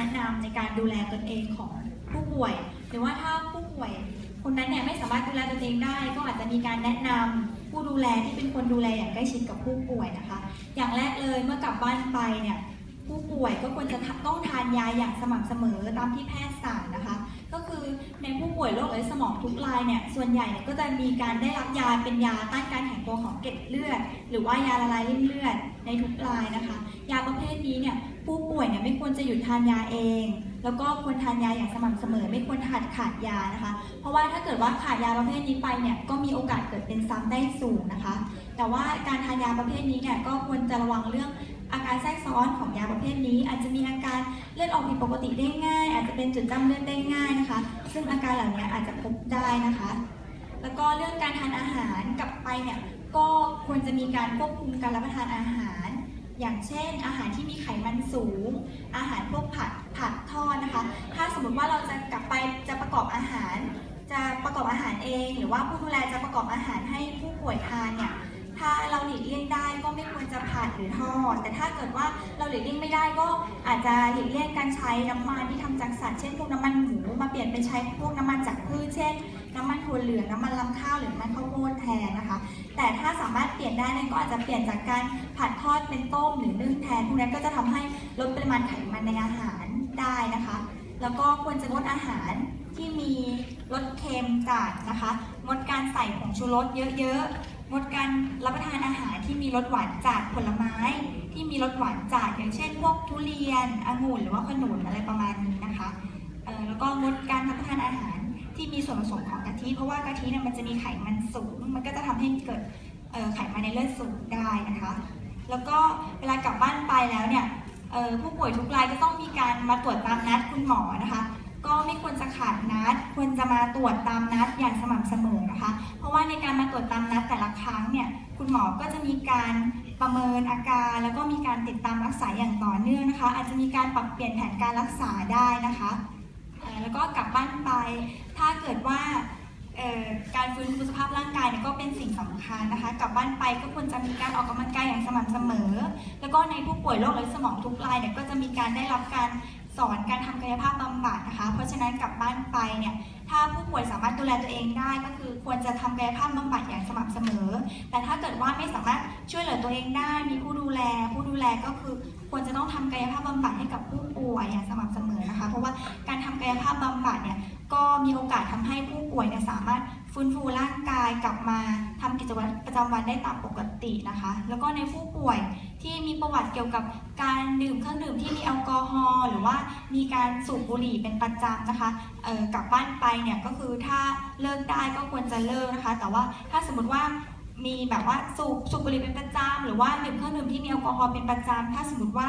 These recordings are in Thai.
แนะนำในการดูแลตนเองของผู้ป่วย หรือว่าถ้าผู้ป่วยคนนั้นเนี่ยไม่สามารถดูแลตนเองได้ ก็อาจจะมีการแนะนำผู้ดูแลที่เป็นคนดูแลอย่างใกล้ชิดกับผู้ป่วยนะคะ อย่างแรกเลยเมื่อกลับบ้านไปเนี่ยผู้ป่วยก็ควรจะต้องทานยาอย่างสม่ำเสมอตามที่แพทย์สั่งนะคะ ก็คือ ป่วยโรคไหลสมองทุกรายเนี่ยส่วนใหญ่เนี่ยก็จะมีการได้รับยาเป็นยาต้านการแข็งตัวของเกล็ดเลือด หรือว่ายาละลายริ่มเลือดในทุกรายนะคะ ยาประเภทนี้เนี่ยผู้ป่วยเนี่ยไม่ควรจะหยุดทานยาเอง แล้วก็ควรทานยาอย่างสม่ำเสมอ ไม่ควรขาดขาดยานะคะ เพราะว่าถ้าเกิดว่าขาดยาประเภทนี้ไปเนี่ยก็มีโอกาสเกิดเป็นซ้ำได้สูงนะคะ แต่ว่าการทานยาประเภทนี้เนี่ยก็ควรจะระวังเรื่อง อาการแทรกซ้อนของยาประเภทนี้ อาจจะมีอาการเลือดออกผิดปกติได้ง่าย อาจจะเป็นจุดจำเลือดได้ง่ายนะคะ ซึ่งอาการเหล่านี้อาจจะพบได้นะคะ แล้วก็เรื่องการทานอาหารกลับไปเนี่ยก็ควรจะมีการควบคุมการรับประทานอาหาร อย่างเช่น อาหารที่มีไขมันสูง อาหารพวกผัดผัดทอดนะคะ ถ้าสมมติว่าเราจะกลับไปจะประกอบอาหาร จะประกอบอาหารเอง หรือว่าผู้ดูแลจะประกอบอาหารให้ผู้ป่วยทานเนี่ย หลีกเลี่ยงได้ก็ไม่ควรจะผัดหรือทอด แต่ถ้าเกิดว่าเราหลีกเลี่ยงไม่ได้ก็อาจจะหลีกเลี่ยงการใช้น้ำมันที่ทำจากสัตว์เช่นพวกน้ำมันหมูมาเปลี่ยนเป็นใช้พวกน้ำมันจากพืชเช่น น้ำมันถั่วเหลืองน้ำมันลำข้าวหรือน้ำมันข้าวโพดแทนนะคะ แต่ถ้าสามารถเปลี่ยนได้นี่ยก็อาจจะเปลี่ยนจากการผัดทอดเป็นต้มหรือนึ่งแทนพวกนั้นก็จะทำให้ลดปริมาณไขมันในอาหารได้นะคะแล้วก็ควรจะงดอาหารที่มีรสเค็มจัดนะคะ งดการใส่ผงชูรสเยอะๆ งดการรับประทานอาหารที่มีรสหวานจัดผลไม้ ที่มีรสหวานจัดอย่างเช่น พวกทุเรียนองุ่นหรือว่าขนุนอะไรประมาณนี้นะคะแล้วก็งดการรับประทานอาหารที่มีส่วนผสมของกะทิเพราะว่ากะทิเนี่ยมันจะมีไขมันสูง มันก็จะทำให้เกิดไขมันในเลือดสูงได้นะคะ แล้วก็เวลากลับบ้านไปแล้วเนี่ยผู้ป่วยทุกรายก็ต้องมีการมาตรวจตามนัดคุณหมอนะคะ ก็ไม่ควรจะขาดนัด ควรจะมาตรวจตามนัดอย่างสม่ำเสมอนะคะ เพราะว่าในการมาตรวจตามนัดแต่ละครั้งเนี่ยคุณหมอก็จะมีการประเมินอาการ แล้วก็มีการติดตามรักษาอย่างต่อเนื่องนะคะ อาจจะมีการปรับเปลี่ยนแผนการรักษาได้นะคะแล้วก็กลับบ้านไป ถ้าเกิดว่าการฟื้นฟูสภาพร่างกายเนี่ยก็เป็นสิ่งสำคัญนะคะ กลับบ้านไปก็ควรจะมีการออกกำลังกายอย่างสม่ำเสมอ แล้วก็ในผู้ป่วยโรคไหลสมองทุกรายเนี่ยก็จะมีการได้รับการ สอนการทำกายภาพบำบัดนะคะ เพราะฉะนั้นกลับบ้านไปเนี่ยถ้าผู้ป่วยสามารถดูแลตัวเองได้ ก็คือควรจะทำกายภาพบำบัดอย่างสม่ำเสมอ แต่ถ้าเกิดว่าไม่สามารถช่วยเหลือตัวเองได้ มีผู้ดูแล ผู้ดูแลก็คือควรจะต้องทำกายภาพบำบัดให้กับผู้ป่วยอย่างสม่ำเสมอนะคะ เพราะว่าการทำกายภาพบำบัดเนี่ยก็มีโอกาสทำให้ผู้ป่วยเนี่ยสามารถ ฟื้นฟูร่างกายกลับมาทำกิจวัตรประจำวันได้ตามปกตินะคะ แล้วก็ในผู้ป่วยที่มีประวัติเกี่ยวกับการดื่มเครื่องดื่มที่มีแอลกอฮอล์หรือว่ามีการสูบบุหรี่เป็นประจำนะคะกลับบ้านไปเนี่ยก็คือถ้าเลิกได้ก็ควรจะเลิกนะคะ แต่ว่าถ้าสมมติว่ามีแบบว่าสูบสูบบุหรี่เป็นประจำหรือว่าดื่มเครื่องดื่มที่มีแอลกอฮอล์เป็นประจำถ้าสมมติว่า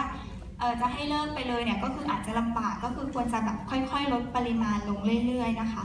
จะให้เลิกไปเลยเนี่ยก็คืออาจจะลำบากก็คือควรจะแบบค่อยๆ ลดปริมาณลงเรื่อย ๆ นะคะ